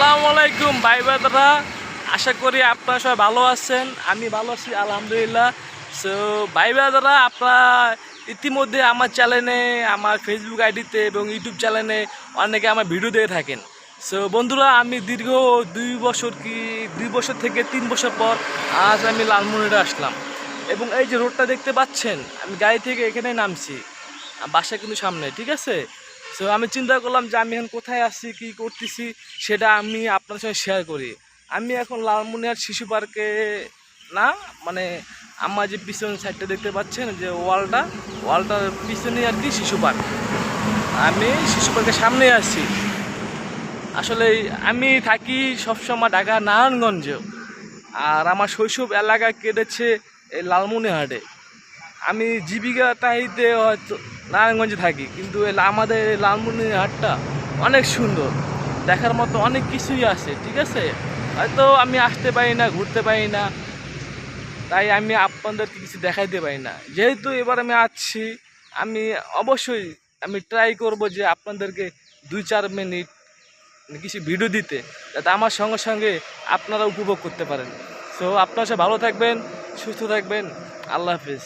আসসালামু আলাইকুম, ভাই দাদা আশা করি আপনারা সবাই ভালো আছেন। আমি ভালো আছি, আলহামদুলিল্লাহ। সো ভাই দাদা আপনারা ইতিমধ্যে আমার চ্যানেলে আমার ফেসবুক আইডিতে এবং ইউটিউব চ্যানেলে অনেকে আমার ভিডিও দিয়ে থাকেন। সো বন্ধুরা, আমি দীর্ঘ দুই বছর কি, দুই বছর থেকে তিন বছর পর আজ আমি লালমনিরে আসলাম। এবং এই যে রোডটা দেখতে পাচ্ছেন, আমি গাড়ি থেকে এখানে নামছি। বাসা কিন্তু সামনে, ঠিক আছে? সো আমি চিন্তা করলাম যে আমি এখন কোথায় আসছি কি করতেছি, সেটা আমি আপনার সঙ্গে শেয়ার করি। আমি এখন লালমনিহাট শিশু পার্কে না মানে আমার যে পিছন সাইডটা দেখতে পাচ্ছেন, যে ওয়ালটা, ওয়ালটার পিছনে আর কি শিশু পার্ক আমি শিশু পার্কের সামনে আসছি আসলে আমি থাকি সবসময় ঢাকা নারায়ণগঞ্জ আর আমার শৈশব এলাকা কেটেছে এই লালমনিহাটে আমি জীবিকা তাহিতে হয়তো নারায়ণগঞ্জে থাকি, কিন্তু আমাদের এই লালমনিহাটটা অনেক সুন্দর। দেখার মতো অনেক কিছুই আছে, ঠিক আছে? হয়তো আমি আসতে পারি না, ঘুরতে পারি না, তাই আমি আপনাদেরকে কিছু দেখাইতে পারি না। যেহেতু এবার আমি আসছি, আমি অবশ্যই আমি ট্রাই করব যে আপনাদেরকে দুই চার মিনিট কিছু ভিডিও দিতে, যাতে আমার সঙ্গে সঙ্গে আপনারা উপভোগ করতে পারেন। সো আপনারা সব ভালো থাকবেন, সুস্থ থাকবেন, আল্লাহ হাফিজ।